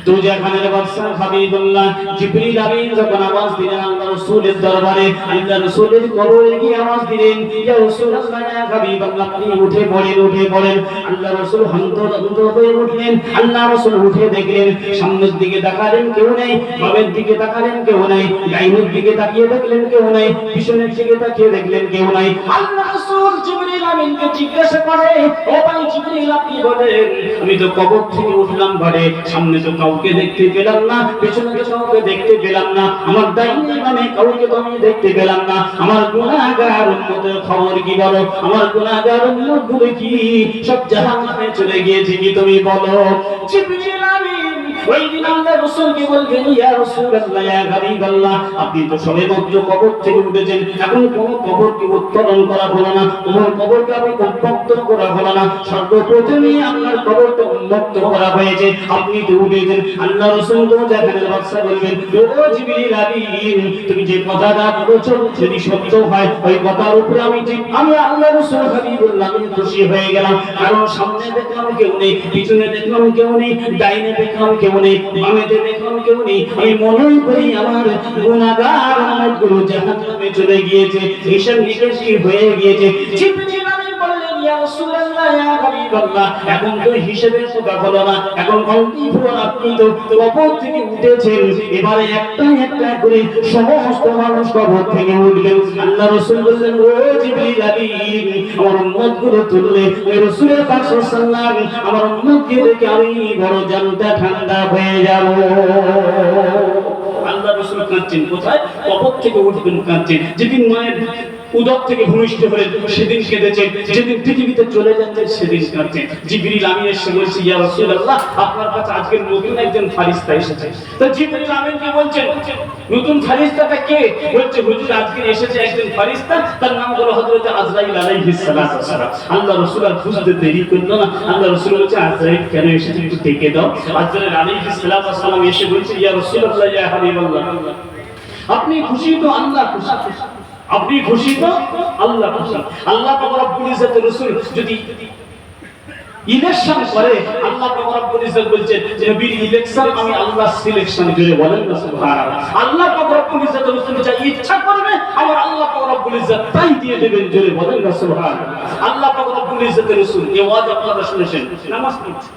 উঠে দেখলেন, সামনের দিকে কেউ নেই, বামের দিকে কেউ নেই, ডাইনের দিকে তাকিয়ে দেখলেন কেউ নেই, পিছনের দিকে তাকিয়ে দেখলেন কেউ নাই, আল্লাহ জিজ্ঞাসা করে আমি তো কবর থেকে উঠলাম ঘরে, সামনে তো কাউকে দেখতে পেলাম না, পেছনে তো কাউকে দেখতে পেলাম না, আমার ডাইনে মানে কাউকে তো আমি দেখতে পেলাম না, আমার গুনাহগার উম্মতের খবর কি বলো, আমার গুনাহগার উম্মত কি? সব জাহান্নামে চলে গিয়েছি কি তুমি বলো? জিবরিল আমিন ওই দিন আল্লাহ বলবেন ইয়া ইয়া আপনি তো সবে কবর থেকে উঠেছেন। এখন উত্তোলন করা হলো না আপনি উন্মুক্ত করা হলো না। সর্বপ্রথমে আপনার উন্মুক্ত করা হয়েছে। আপনি তো উঠেছেন। আল্লাহ রাসূল তো বাদশা বলবেন ও জিবরিল আমিন, তুমি যে কথাটা বলেছ যদি সত্য হয়, ওই কথার উপরে আমি ঠিক, আমি আল্লাহ রাসূল হাবিবুল্লাহ, আমি খুশি হয়ে গেলাম। কারণ সামনে দেখলাম কেউ নেই, পিছনে দেখলাম কেউ নেই, ডাইনে দেখলাম কেউ কেউ উম্মতগুলো জাহান্নামে চলে গিয়েছে হিসাব নিকাশি হয়ে গিয়েছে। এখন তো হিসেবের কথা হলো না, এখন কলকি আপনি তো কবর থেকে উঠেছেন। এবারে একটা একটা করে সমস্ত মানুষ কবর থেকে উঠলেন আল্লাহ রাসূল বললেন, ও জিবরিল আমার উম্মতগুলো তুললে ওই রাসূলের সাল্লাল্লাহু আলাইহি আমার উম্মতকে দেখে আমি বড় জানটা ঠান্ডা হয়ে যাব। আল্লাহ রাসূল কাঁদছেন, কোথায়? কবর থেকে উঠবেন, কাঁদছেন। যেদিন মায়ের উদক থেকে ভূমিষ্ঠ হলেন সেদিন কেঁদেছেন যেদিন পৃথিবীতে চলে যাচ্ছেন সেদিন কাঁদছেন জিবরিল আমি এসে বলছি, ইয়া রাসূলুল্লাহ, আপনার কাছে আজকের নতুন একজন ফারিস্তা এসেছে। তো জিবরিল আমিনকে বলছেন? নতুন ফারিস্তাটা কে? বলছে, হুজুর, আজকে এসেছে একজন ফারিস্তা, তার নাম হলো হযরত আজরাইল আলাইহিস ওয়াসসালাম আল্লাহ রাসূল আর বুঝতে দেরি করল না। আল্লাহ রাসূল বলছে, আজরাইল কেন এসেছে একটু ডেকে দাও। আজরাইল আলাইহিস সালাতু ওয়াসসালাম এসে বলছে, ইয়া রাসূলুল্লাহ, ইয়া হাবিবাল্লাহ, আপনি খুশি তো, আল্লাহ খুশি। আপনি খুশি তো? আল্লাহ খুশি। আল্লাহ রব্বুল ইজ্জতের রাসূল যদি ইলেকশন করে, আল্লাহ পাক রব্বুল ইজ্জত বলছেন নবীর ইলেকশন আমি আল্লাহ সিলেকশন জুড়ে বলেন না, সুবহানাল্লাহ। আল্লাহ পাক রব্বুল ইজ্জত রাসূল যা ইচ্ছা করবে আমার আল্লাহ পাক রব্বুল ইজ্জত তাই দিয়ে দেবেন জুড়ে বলেন না, সুবহানাল্লাহ। আল্লাহ পাক রব্বুল ইজ্জতের রাসূল, এই ওয়াজ আপনারা শুনেছেন, নামাজ পড়ছে।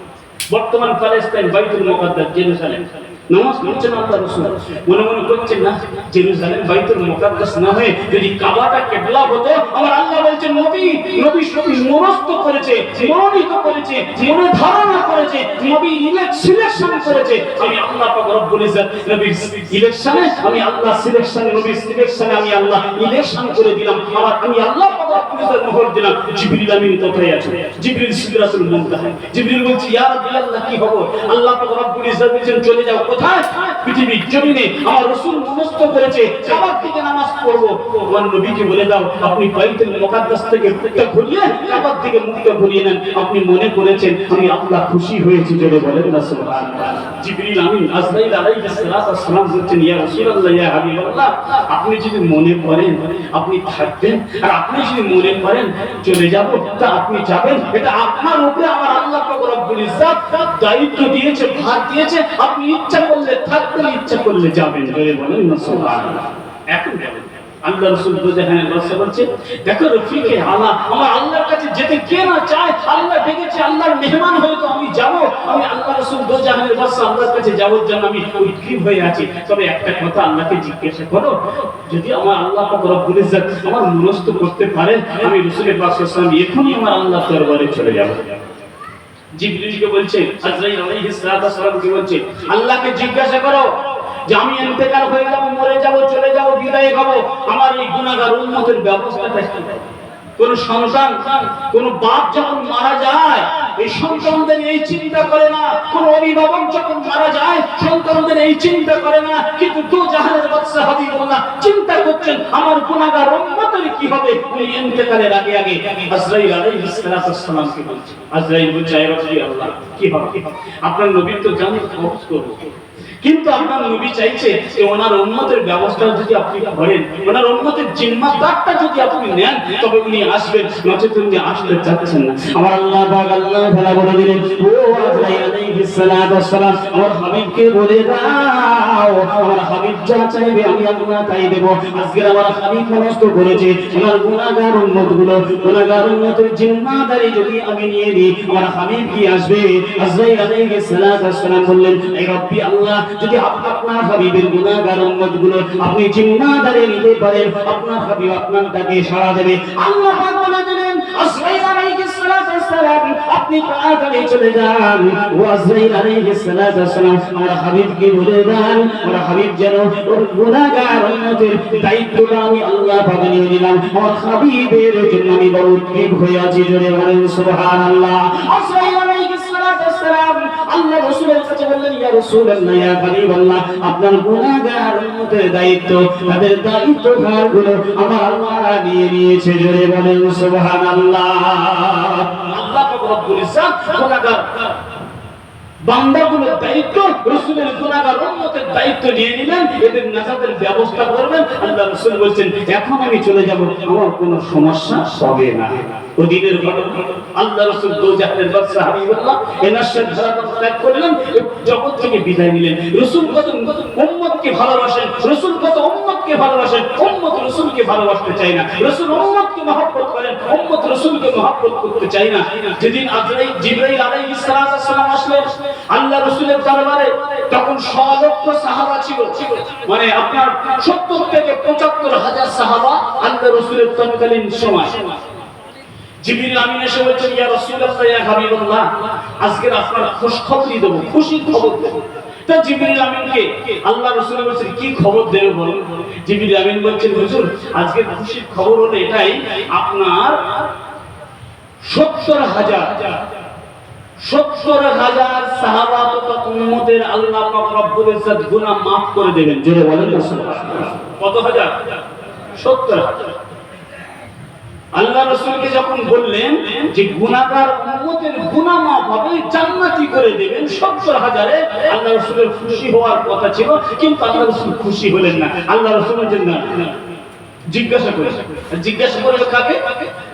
বর্তমান প্যালেস্টাইন বাইতুল মুকাদ্দাস জেরুজালেম নামাজ পড়ছেন আল্লাহ রাসূল মনে মনে করছেন না জেরুজালেম বাইতুল মুকাদ্দাস না হয়ে যদি কাবাটা কিবলা হতো আমার আল্লাহ নবী। নবী করেছে, মনোনীত করেছে, মনে ধারণা করেছে। নবী সিলেকশন করেছে। আমি আল্লাহ পাক রব্বুল ইজ্জত নবীর ইলেকশনে আমি আল্লাহ নবীর সিলেকশনে আমি আল্লাহ ইলেকশন করে দিলাম। আমার আমি আল্লাহ পাক রব্বুল ইজ্জত মোহর দিলাম। জিবরিল আমিন জিবরিল সিদরাতুল মুনতাহা। জিবরিল বলছে, ইয়া কি আল্লাহ পাক রব্বুল ইজ্জত চলে যাও, কোথায়? পৃথিবীর জমিনে আমার রাসূল করেছে থেকে নামাজ নবীকে বলে দাও, আপনি বাইতুল থেকে মুখটা ঘুরিয়ে কাবার মুখটা ঘুরিয়ে নেন। আপনি মনে করেছেন, আমি আল্লাহ খুশি হয়েছি জোরে বলেন না জিবরিল আজরাইল আলাইহিস ওয়াসসালাম বলছেন, ইয়া রাসূলুল্লাহ, ইয়া হাবিবাল্লাহ, আপনি যদি মনে করেন, আপনি থাকবেন, আর আপনি যদি মনে করেন চলে যাব, তা আপনি যাবেন। এটা আপনার উপরে আমার আল্লাহ পাক রব্বুল দায়িত্ব দিয়েছে, ভার দিয়েছে। আপনি ইচ্ছা করলে থাকবেন, ইচ্ছা করলে যাবেন বলেন না, সুবহানাল্লাহ। এখন বলেন আল্লাহ রসুল বুঝাহানের বাদশা বলছে দেখো রফিকে আলা আমার আল্লাহর কাছে যেতে কে না চায়? আল্লাহ ডেকেছে, আল্লাহর মেহমান হয়ে তো আমি যাব। আমি আল্লাহ রসুল বুঝাহানের বাদশা আল্লাহর কাছে যাওয়ার জন্য আমি উদ্গ্রীব হয়ে আছি। তবে একটা কথা আল্লাহকে জিজ্ঞাসা করো, যদি আমার আল্লাহ রব্বুল ইজ্জত আমার মনস্থ করতে পারে আমি রসুলের বাদশা সাল্লাম এখনই আমার আল্লাহ দরবারে চলে যাব। জিবরিলকে বলছে, আজরাইল আলাইহিস কি বলছে, আল্লাহকে জিজ্ঞাসা করো যে আমি ইন্তেকাল হয়ে যাব মরে যাব চলে যাব বিদায় হব আমার এই গুনাহগার উম্মতের ব্যবস্থাটা কোন সন্তান, কোন বাপ যখন মারা যায় এই সন্তানদের এই চিন্তা করে না। কোন অভিভাবক যখন মারা যায়, সন্তানদের এই চিন্তা করে না। কিন্তু দু জাহানের বাদশা হাবিবুল্লাহ চিন্তা করছেন, আমার উম্মতের কি হবে? উনি আগে আগে আজরাইল বলছে আজরাইল বলছে, আয় রাব্বি আল্লাহ, কি হবে? আপনার নবী তো জানেন খরচ করব। কিন্তু আপনার নবী চাইছে যে ওনার উন্মতের ব্যবস্থা যদি আপনি করেন, ওনার উন্মতের জিম্মাদারটা যদি আপনি নেন, তবে উনি আসবেন। নচেত উনি আসতে চাচ্ছেন না। আমার আল্লাহ পাক আল্লাহ তাআলা বলে দিলেন। ও আমার হাবিবকে বলে দাও, আমার হাবিব যা চাইবে আমি আল্লাহ তাই দেব। আজকে আমার হাবিব মনস্থ করেছে ওনার গুনাহগার উম্মতগুলো, গুনাহগার উম্মতের জিম্মাদারি যদি আমি নিয়ে নিই, আমার হাবিব কি আসবে? আজরাইল আলাইহিস সালাতু ওয়াস বললেন এই রব্বি আল্লাহ, যদি আপনি আপনার হাবিবের গুনাহগার উম্মতগুলো আপনি জিম্মাদারি নিতে পারেন, আপনার হাবিব আপনার ডাকে সাড়া দেবে। আল্লাহ পাক বলে আজরাইল আলাইহিস সালাতু ওয়াস সালাম আপনি তাড়াতাড়ি চলে যান। ও আজরাইল আলাইহিস সালাতু ওয়াস সালাম আমার হাবিবকে বলে দেন, আমার হাবিব যেন ওর গুনাহগার উম্মতের দায়িত্বটা আমি বড় হয়ে আছি, জোরে বলেন সুবহানাল্লাহ। আজরাইল আল্লাহ কাছে বললেন, ইয়া রাসূলুল্লাহ, ইয়া হাবিবাল্লাহ, আপনার গুনাহগার উম্মতের দায়িত্ব, তাদের দায়িত্ব ভারগুলো আমার আল্লাহ নিয়ে নিয়েছে। জোরে বলেন, সুবহানাল্লাহ। আল্লাহ পাক রব্বুল ইজ্জাত গুনাহগার বান্দাগুলোর দায়িত্ব, রসুলের উম্মতের দায়িত্ব নিয়ে নিলেন, এদের নাজাতের ব্যবস্থা করবেন। আল্লাহ রসুল বলছেন, এখন আমি চলে যাব, আমার কোনো সমস্যা হবে না। ওদিনের ঘটনা। আল্লাহ রসুল দোজাহের বাদশা হাবিবুল্লাহ এনার ধারা ত্যাগ করলেন জগৎ থেকে বিদায় নিলেন, রসুল কত উম্মতকে ভালোবাসেন, রসুল কত উম্মতকে ভালোবাসেন, উম্মত রসুলকে ভালোবাসতে চায় না। রসুল উম্মতকে মহব্বত করেন, উম্মত রসুলকে মহব্বত করতে চায় না। যেদিন আজরাইল, জিবরাইল আলাইহিস সালাম আসলেন আল্লাহ রসুলের দরবারে, তখন শ লক্ষ সাহাবা ছিল। মানে আপনার সত্তর থেকে পঁচাত্তর হাজার সাহাবা আল্লাহ রসুলের তৎকালীন সময়। জিবরিল আমিন এসে বলছেন, ইয়া রাসূলুল্লাহ, ইয়া হাবিবাল্লাহ, আজকে আপনার খুশ খবরই দেব, খুশির খবর দেব। তা জিবরিল আমিনকে আল্লাহ রাসূল বলছেন, কি খবর দেবে বলুন? জিবরিল আমিন বলছেন, হুজুর, আজকে খুশির খবর হলো এটাই, আপনার সত্তর হাজার সত্তর হাজার সাহাবা তথা উম্মতের আল্লাহ পাক রব্বুল ইজ্জত গুনাহ maaf করে দেবেন, জোরে বলেন না কত হাজার? সত্তর হাজার। আল্লাহ রসুলকে যখন বললেন যে গুনাহগার উম্মতের গুনাহ মাফ হবে জান্নাতি করে দেবেন সত্তর হাজারে। আল্লাহ রসুলের খুশি হওয়ার কথা ছিল, কিন্তু আল্লাহ রসুল খুশি হলেন না। আল্লাহ রসুলের জন্য জিজ্ঞাসা করে জিজ্ঞাসা করে কাকে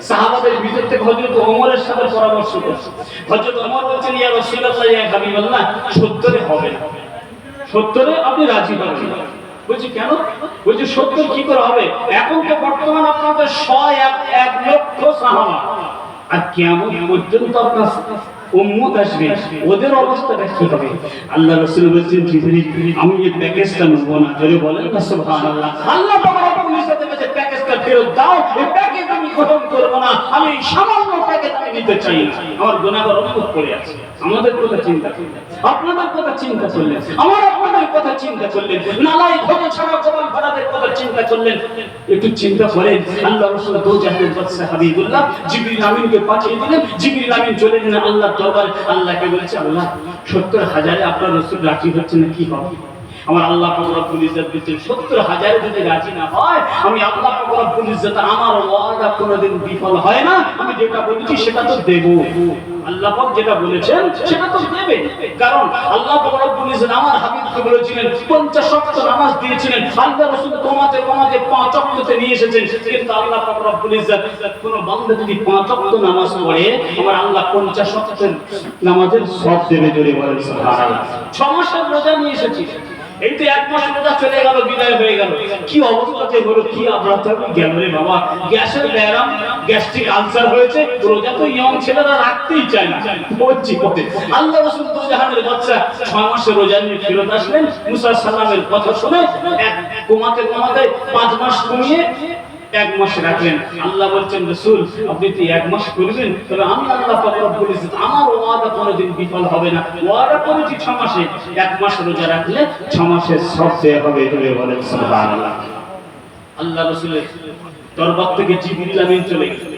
সাহাবাদের ভিতর থেকে হযরত ওমরের সাথে পরামর্শ করছে। হযরত ওমর বলছেন, ইয়া রাসূলুল্লাহ, ইয়া হাবিবাল্লাহ, সত্তরে হবে। সত্তরে আপনি রাজি হবেন বলছি, কেন? বলছি সত্তর কি করে হবে? এখন তো বর্তমান আপনাদের শ এক লক্ষ সাহাবা। আর কেমন পর্যন্ত আপনার উম্মত আসবে, ওদের অবস্থাটা কি হবে। আল্লাহ রাসূল বলছেন আমি যে প্যাকেজটা নেব না যদি বলেন না, সুবহানাল্লাহ। আল্লাহ প্যাকেজটা ফেরত দাও, এই প্যাকেজ আমি গ্রহণ করব না। আমি সামান্য প্যাকেজ আমি নিতে চাই। আমার গুনাহগার উম্মত পড়ে আছে। আমাদের কথা চিন্তা করলেন আপনাদের কথা চিন্তা করলেন আমার আপনাদের কথা চিন্তা করলেন নালাই ঘরে ছাড়া কবল ভাড়াদের কথা চিন্তা করলেন একটু চিন্তা করেন আল্লাহ রাসূল দো জাহানের বাদশা হাবিবুল্লাহ জিবরিল আমিনকে পাঠিয়ে দিলেন। জিবরিল আমিন চলে গেলেন আল্লাহর দরবারে। আল্লাহকে বলেছে, আল্লাহ, সত্তর হাজারে আপনার রসুল রাজি হচ্ছে না, কি হবে? আমার আল্লাহ পাক রব্বুল ইজ্জত বলছেন সত্তর হাজার যদি রাজি না হয়, আমি আল্লাহ পাক রব্বুল ইজ্জত, আমার ওয়াদা কোনোদিন বিফল হয় না। আমি যেটা বলেছি সেটা তো দেব। আল্লাহ পাক যেটা বলেছেন, সেটা তো দেবে। কারণ আল্লাহ পাক রব্বুল ইজ্জত আমার হাবিবকে বলেছিলেন 50 ওয়াক্ত নামাজ দিয়েছিলেন। আল্লাহ রাসূল 5 ওয়াক্ততে নিয়ে এসেছেন। কিন্তু আল্লাহ পাক রব্বুল ইজ্জত কোন বান্দা যদি 5 ওয়াক্ত নামাজ পড়ে, আমার আল্লাহ 50 ওয়াক্তের নামাজের সব দেবে বলেন সুবহানাল্লাহ। 6 মাসের রোজা নিয়ে এসেছি। এই এক মাস চলে গেল, বিদায় হয়ে গেল। কি হলো, কি গেল রে বাবা। গ্যাসের ব্যারাম গ্যাস্ট্রিক হয়েছে, রোজা তো ইয়ং ছেলেরা রাখতেই চায় না। বলছি পথে। আল্লাহ রসুল বাচ্চা, ছয় রোজা নিয়ে ফেরত আসলেন মুসা সালামের কথা শুনে এক কমাতে কমাতে পাঁচ মাস কমিয়ে এক মাস রাখলেন। আল্লাহ বলছেন, রসুল, আপনি তো এক মাস করবেন, তবে আমি আল্লাহ রব্বুল ইজ্জত আমার ওয়াদা কোনোদিন বিফল হবে না। ওয়াদা করেছি ছ মাসে। এক মাস রোজা রাখলে ছ মাসে সব দেয়া হবে তুমি বলেন সুবহানাল্লাহ। আল্লাহ রসুলের দরবার থেকে জিবরিল আমিন চলে গেলেন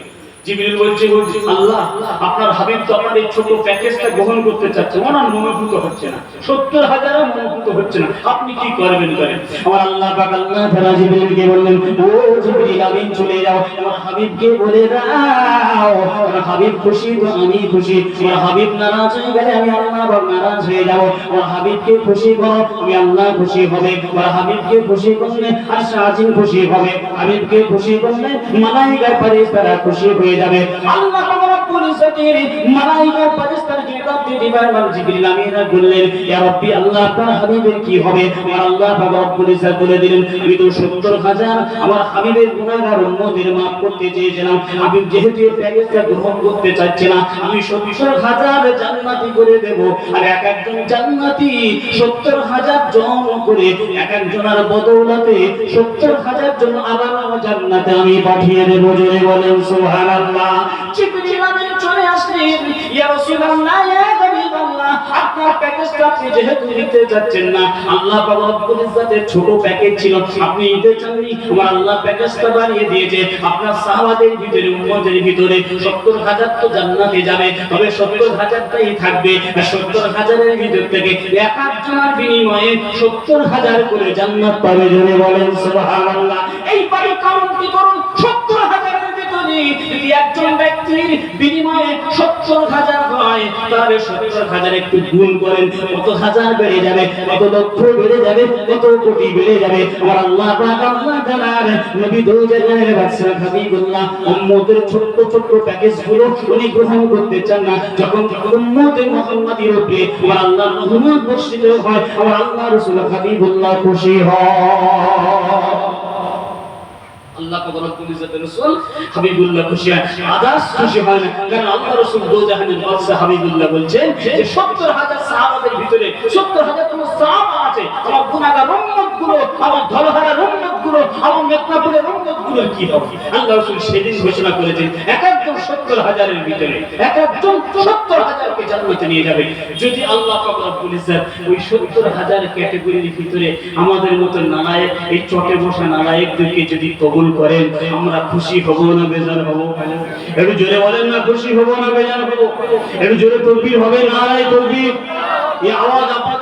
জিবরিল বলছে বলছে, আল্লাহ আপনার হাবিব তো আপনার এই ছোট প্যাকেজটা গ্রহণ করতে চাচ্ছে। ওনার মনোভূত হচ্ছে না। সত্তর হাজারও মনোভূত হচ্ছে না। আপনি কি করবেন করেন? আমার আল্লাহ পাক আল্লাহ তাআলা বললেন ও জিবরিল আমিন চলে হাবিবকে বলে দাও। আমার হাবিব খুশি তো আমি খুশি। আমার হাবিব নারাজ হয়ে গেলে আমি আল্লাহ নারাজ হয়ে যাব। আমার হাবিবকে খুশি করো আমি আল্লাহ খুশি হবে। আমার হাবিবকে খুশি করলে আর সাজিন খুশি হবে। হাবিবকে খুশি করলে মালাইকা তারা খুশি হয়ে যাবে। আল্লাহ রাব্বুল মালাইকা ফেরেশতারা কিতাব দিতে পারবেন জিবরিল আমিনা বললেন রাব্বি, আল্লাহ আপনার হাবিবের কি হবে? আমার আল্লাহ পাক রব্বুল ইজ্জত বলে দিলেন, আমি তো 70 আমার হাবিবের গুনাহগার উম্মতের maaf করতে চেয়েছিলাম। হাবিব যেহেতু এই গ্রহণ করতে চাচ্ছে না, আমি 70 জান্নাতি করে দেব। আর এক একজন জান্নাতি 70 জন করে এক একজনের বদৌলতে 70 হাজার জন আবার জান্নাতে আমি পাঠিয়ে দেব। জোরে বলেন, সুবহানাল্লাহ। জিবরিল আল্লাহ ভিতরে, উম্মতের ভিতরে 70 হাজার তো জান্নাতে যাবে, তবে 70 হাজারটাই থাকবে, আর 70 হাজারের ভিতর থেকে এক একজনের বিনিময়ে 70 হাজার করে জান্নাত পাবে, জোরে বলেন সুবহানাল্লাহ। এই কি করুন 70 হাজারের ভিতরে যদি একজন ব্যক্তির বিনিময়ে 70 হাজার হয় তাহলে 70 হাজার একটু গুণ করেন, কত হাজার বেড়ে যাবে, কত লক্ষ বেড়ে যাবে, কত কোটি বেড়ে যাবে। আল্লাহ আল্লাহ তাআলার নবী দু বাদশা হাবিবুল্লাহ, উম্মতের ছোট্ট ছোট্ট প্যাকেজগুলো উনি গ্রহণ করতে চান না। যখন আল্লাহ রহমত হয়, আমার আল্লাহ রাসূল হাবিবুল্লাহ খুশি হয়। আল্লাহ পাক রব্বুল ইজ্জতের রাসূল হাবিবুল্লাহ খুশি হয় আদাস খুশি হয় না। কারণ আল্লাহ রাসূল দো জাহানের বাদশা হাবিবুল্লাহ বলছেন যে 70000 সাহাবাদের ভিতরে 70000 তম সাহাবা আছে, আমার গুনাহগার উম্মতগুলো আমার ধলহারা উম্মতগুলো আমার মেদিনীপুরের উম্মত গুলো কি হবে আল্লাহ রাসূল সেদিন ঘোষণা করেছেন এক একজন 70000 এর ভিতরে এক একজন 70000 কে জান্নাতে নিয়ে যাবে। যদি আল্লাহ পাক রব্বুল ওই 70000 ক্যাটাগরির ভিতরে আমাদের মতো নালায়েক, এই চটে বসা নালায়েকদেরকে যদি কবুল করেন, আমরা খুশি হব না বেজার হব? একটু জোরে বলেন না, খুশি হব না বেজার হব? একটু জোরে তকবীর হবে? না রাই তকবীর। এই আওয়াজ আপনাদের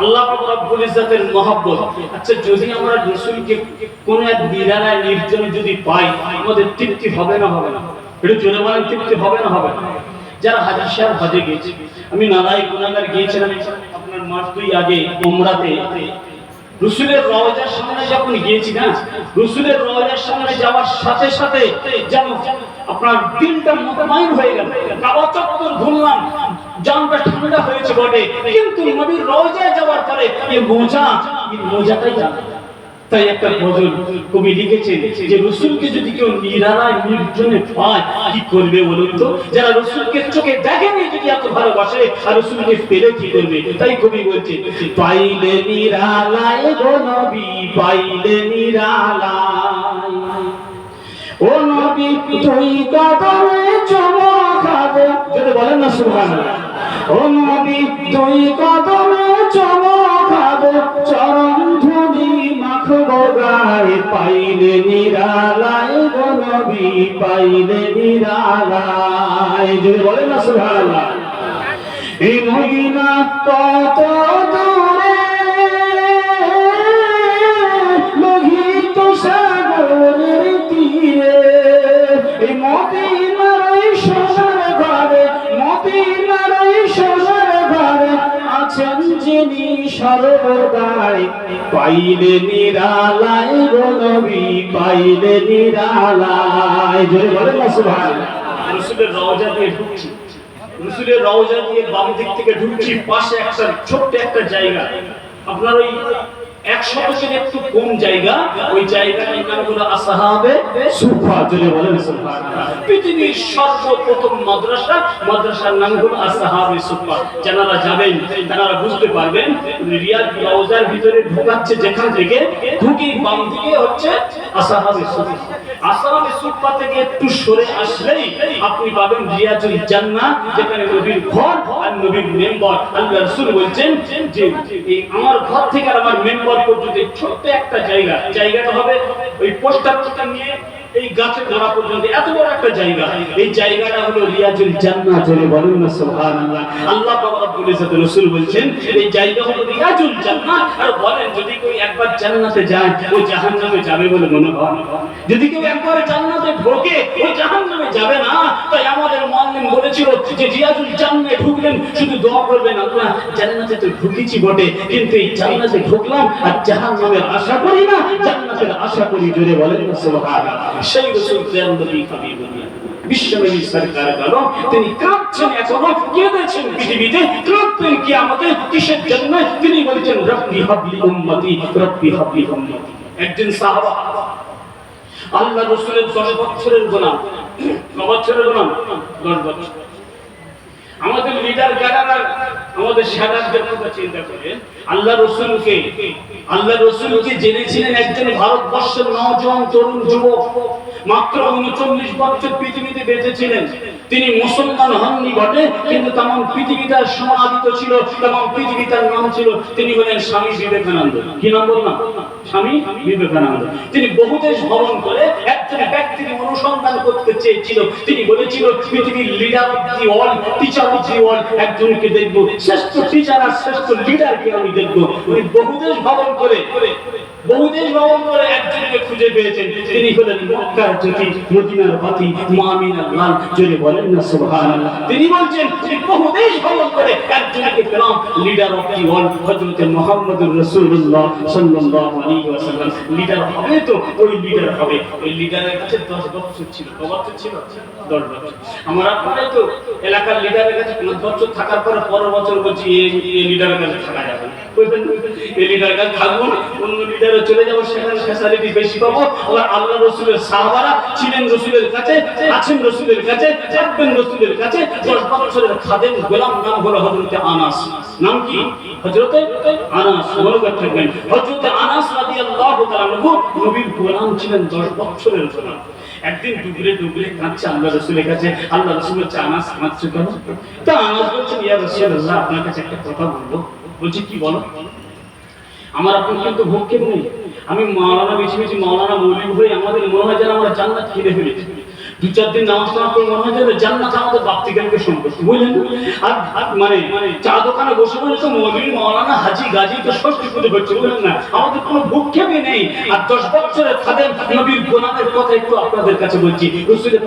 আল্লাহ রব্বুল ইজ্জতের মহব্বত। আচ্ছা যদি আমরা রাসূলকে কোন এক নিরালায় নির্জনে যদি পাই, আমাদের তৃপ্তি হবে না হবে না? এটা জোরে বলেন, তৃপ্তি হবে না হবে না? যারা হাজির সাহেব হজে গিয়েছে, আমি নালাই গুনাগার গিয়েছিলাম আপনার মাস দুই আগে উমরাতে। রসুলের রওজার সামনে যখন গিয়েছি না, রসুলের রওজার সামনে যাওয়ার সাথে সাথে যেন আপনার দিনটা মোতামাইন হয়ে গেল। কাবা চত্বর ঘুরলাম ঠান্ডা হয়েছে বটে। কিন্তু নবীর রওজায় যাওয়ার পরে এই মোজা এই মোজাটাই জানা। তাই একটা গজল কবি লিখেছেন যে, রসুলকে যদি কেউ নির্জনে পায়, কি করবে বলুন তো? যারা রসুলকে চোখে দেখেনি যদি এত ভালোবাসে, আর রসুলকে পেলে কি করবে? তাই কবি বলছে পাইলে নিরালায় গো নবী, পাইলে নিরালায়। ও নবী, তুই কদমে যদি বলেন না, সুবহানাল্লাহ। ও নবী তুই কদমে চমকাবে চরণ ধুলি পাইলে নিরালায় গো নবী, পাইলে নিরালায়। যদি বলেন না, সুবহানাল্লাহ। এই মদিনা কত দূরে, লোহিত সাগরের তীরে। এই পাইলে নিরালায় পাইলে নিরালায়। রাসূলের রওজা দিয়ে ঢুকছি। রসুলের রওজা দিয়ে বাম দিক থেকে ঢুকছি, পাশে একটা ছোট্ট একটা জায়গা। আপনার ওই একশো বছর একটু কম জায়গা, ওই সুফা, যদি বলেন পৃথিবীর সর্বপ্রথম মাদ্রাসা, মাদ্রাসার নাম হলো আসাহাবে সুফা। যারা যাবেন তারা বুঝতে পারবেন, রিয়াদ ভিতরে ঢোকাচ্ছে যেখান থেকে ঢুকি বাম দিকে হচ্ছে আসাহাবে সুফি আসাহাবে সুফা থেকে একটু সরে আসলেই আপনি পাবেন রিয়াজুল জান্নাত যেখানে নবীর ঘর আর নবীর মেম্বার। আল্লাহ রাসূল বলছেন যে এই আমার ঘর থেকে আর আমার মেম্বার পর্যন্ত ছোট্ট একটা জায়গা। জায়গাটা হবে ওই পোস্টারটা নিয়ে এই পর্যন্ত এত বড় একটা জায়গা। এই জায়গাটা হলো রিয়াজুল জান্নাত বলেন না, সুবহানাল্লাহ। আল্লাহ পাক রব্বুল ইজ্জত রাসূল বলছেন, এই জায়গা হলো রিয়াজুল জান্নাত। আর বলেন, যদি কেউ একবার জান্নাতে যায়, ও জাহান্নামে যাবে বলে মনে হয়? যদি কেউ একবার জান্নাতে ঢোকে, ও জাহান্নামে যাবে না, তাই বলেছিল যে রিয়াজুল জান্নাতে ঢুকলেন, শুধু দোয়া করবেন, আল্লাহ জান্নাতে তো ঢুকেছি বটে, কিন্তু এই জান্নাতে ঢুকলাম আর জাহান্নামের আশা করি না, জান্নাতের আশা করি জোরে বলেন না সুবহানাল্লাহ। সেই রাসূল নবী হাবিবুল্লাহ বিশ্বনবী সরকার তিনি কাঁদছেন এখনও, কেঁদেছেন পৃথিবীতে, কাঁদবেন কি আমাদের কিসের জন্য? তিনি বলছেন, রব্বি হাবলি উম্মতি, রব্বি হাবলি উম্মতি। একজন সাহাবা, আল্লাহ রসুলের দশ বছরের গোলাম ক বছরের গোলাম, দশ বছর আমাদের লিডার যারা, আমাদের সাদার কথা চিন্তা করে আল্লাহ রসুলকে আল্লাহ রসুলকে জেনেছিলেন একজন ভারতবর্ষের নজন তরুণ যুবক, মাত্র উনচল্লিশ বছর পৃথিবীতে বেঁচে ছিলেন। তিনি মুসলমান হননি বটে, কিন্তু তেমন পৃথিবীটার সমাদিত ছিল, তেমন পৃথিবীটার নাম ছিল, তিনি হলেন স্বামী বিবেকানন্দ। কি নাম বললাম? স্বামী বিবেকানন্দ। তিনি বহু দেশ ভ্রমণ করে একজন ব্যক্তির অনুসন্ধান করতে চেয়েছিল। তিনি বলেছিল, পৃথিবীর leader of the world teacher of the world একজনকে দেখব। শ্রেষ্ঠ টিচার আর শ্রেষ্ঠ লিডারকে আমি দেখব? উনি বহু দেশ ভ্রমণ করে বহু দেশ ভ্রমণ করে একজনকে খুঁজে পেয়েছেন। তিনি হলেন মক্কার জ্যোতি, মদিনার বাতি মামিনার লাল জোরে বলেন না, সুবহানাল্লাহ। তিনি বলছেন তিনি বহু ভ্রমণ করে একজনকে পেলাম লিডার অফ দি ওয়ার্ল্ড হযরত মুহাম্মদুর রাসূলুল্লাহ সাল্লাল্লাহু আলাইহি ওয়াসাল্লাম। লিডার হবে তো, ওই লিডার হবে। ওই লিডারের কাছে 10 বছর ছিল কত বছর ছিল? 10 বছর। আমরা আপনারাই তো, এলাকার লিডারের কাছে 5 বছর থাকার পরে পরের বছর বলছি, এই লিডারের কাছে থাকা যাবে? আল্লাহ রসুলের ছিলেন কাছে দশ বছরের গোলাম একদিন ডুবরে ডুবরে কাঁদছে আল্লাহ রসুলের কাছে। আল্লাহ রসুল আনাস, কাঁদছে কেন? তা আনাস বলছেন, ইয়া রসুল্লাহ আপনার কাছে একটা কথা বলব। বলছি, কি বলো? আমার আপনার কিন্তু ভক্ষেপ নেই আমি মাওলানা, বেশি বেশি মাওলানা মৌলিক হয়ে আমাদের মনে হয় যেন আমরা জান্নাত খেতে ফেলেছি। দু চার দিন নামাজ মনে হয় যেন জান্নাত আমাদের বুঝলেন? আর মানে মানে চা দোকানে বসে তো মাওলানা হাজি গাজি তো ষষ্ঠী পুজো করছে, বুঝলেন না? আমাদের কোনো ভক্ষেপই নেই। আর দশ নবীর গোলামের কথা একটু আপনাদের কাছে বলছি। রসুলের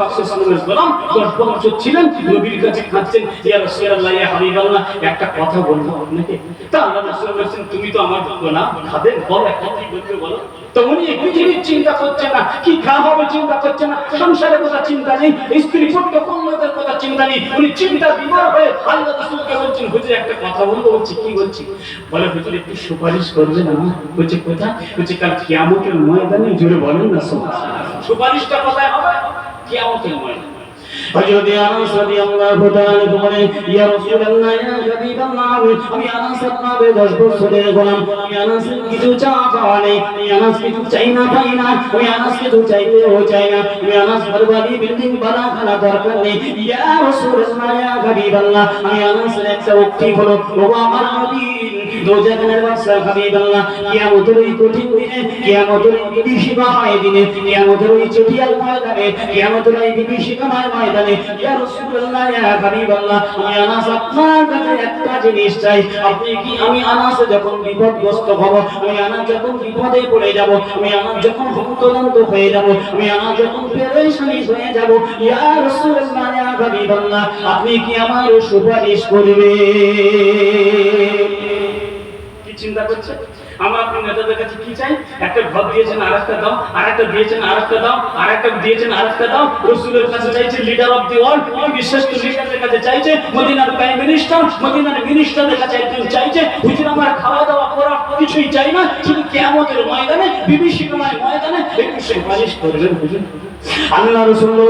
গোলাম দশ বছর ছিলেন, নবীর কাছে খাচ্ছেন। ইয়া রাসূলুল্লাহ, ইয়া হাবিবাল্লাহ, একটা কথা বলব আপনাকে। তা আল্লাহ রাসূল বলেছেন, তুমি তো আমার গোলাম, খাদেম, বলো, একটা কি বলবে বলো? তো উনি পৃথিবীর চিন্তা করছে না। কি খাওয়া হবে চিন্তা করছে না। সংসারের কথা চিন্তা নেই। স্ত্রী পুত্র, কন্যাদের কথা চিন্তা নেই। উনি চিন্তা বিমর হয়ে আল্লাহ রসুলকে বলছেন, হুজুর, একটা কথা বলব, বলছি, কি বলছি? বলে, হুজুর, একটু সুপারিশ করবে না? বলছে, কোথায়? বলছে, কাল কিয়ামতের ময়দানে, জোরে বলেন না সুপারিশটা কোথায় হবে? কিয়ামতের ময়দানে। হযরত আনাস রাদিয়াল্লাহু তাআলা বলেন ইয়া রাসূলুল্লাহ, ইয়া হাবিবাল্লাহ, আমি আনাস আপনাদের 10 বছরের গোলাম। আমি আনাস কিছু চা পাওয়া আমি আনাস কিছু চাই না, পাই না। আমি আনাস কিছু চাইতে ও চাই না। আমি আনাস বরবাদি বিল্ডিং বাড়া খানা দরকার নেই। ইয়া রাসূলুল্লাহ, ইয়া হাবিবাল্লাহ, আমি আনাসের একটা উক্তি হলো ও আমার নবী বাদশা কিয়ামতের ওই কঠিন দিনে, কিয়ামতের ওই কিয়ামতের ওই চটিয়াল ময়দানে, কিয়ামতের ওই ময়দানে, ইয়া রাসূলুল্লাহ, ইয়া আমি আনাস আপনার কাছে একটা জিনিস চাই। আপনি কি, আমি আনাস যখন বিপদগ্রস্ত হব, আমি আনাস যখন বিপদে পড়ে যাব, আমি আনাস যখন হয়ে যাব, আমি আনাস যখন পেরেশানি হয়ে যাব, ইয়া রাসূলুল্লাহ, ইয়া আপনি কি আমার সুপারিশ করবেন? কি চিন্তা করছে? আমরা আপনার নেতাদের কাছে কি চাই? একটা ঘর দিয়েছেন আর একটা দাও আর একটা দিয়েছেন আর একটা দাও আর একটা দিয়েছেন আর একটা দাও। রসুলের কাছে চাইছে লিডার অফ দি ওয়ার্ল্ড ওই বিশ্বস্ত লিডারের কাছে চাইছে, মদিনার প্রাইম মিনিস্টার মদিনার মিনিস্টারের কাছে একজন চাইছে, হুজুর, আমার খাওয়া দাওয়া করা কিছুই চাই না, শুধু কেমতের ময়দানে, বিভীষিকাময় ময়দানে একটু সুপারিশ করবেন, হুজুর। আল্লাহ রসুল্লাহ